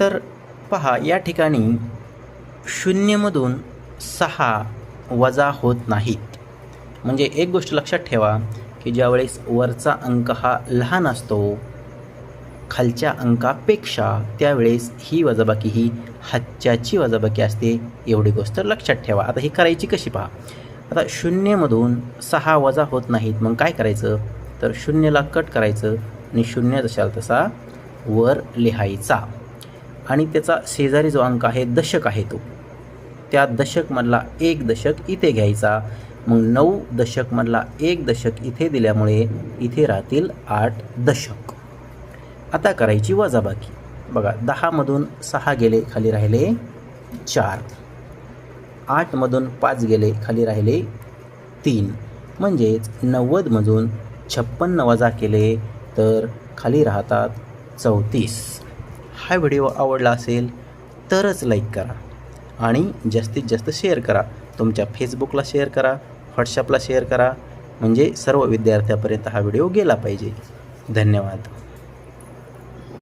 तर पहा या ठिकाणी शून्यमधून सहा वजा होत नाहीत. म्हणजे एक गोष्ट लक्षात ठेवा की ज्यावेळेस वरचा अंक हा लहान असतो खालच्या अंकापेक्षा त्यावेळेस ही वजाबाकी ही हातच्याची वजाबाकी असते एवढी गोष्ट लक्षात ठेवा. आता ही करायची कशी पहा? आता शून्यमधून सहा वजा होत नाहीत मग काय करायचं? तर शून्यला कट करायचं आणि शून्य जशाल तसा वर लिहायचा. आणि त्याचा शेजारी जो अंक आहे दशक आहे तो. त्या दशकमधला एक दशक इथे घ्यायचा. मग नऊ दशकमधला एक दशक इथे दिल्यामुळे इथे राहतील आठ दशक. आता करायची वजाबाकी. बघा दहामधून सहा गेले खाली राहिले चार. आठमधून पाच गेले खाली राहिले तीन. म्हणजेच नव्वदमधून छप्पन्न वजा केले तर खाली राहतात चौतीस. हा व्हिडिओ आवडला असेल तरच लाईक करा. आणि जास्तीत जास्त शेअर करा. तुमच्या फेसबुकला शेअर करा व्हॉट्सअपला शेअर करा. म्हणजे सर्व विद्यार्थ्यापर्यंत हा व्हिडिओ गेला पाहिजे. धन्यवाद.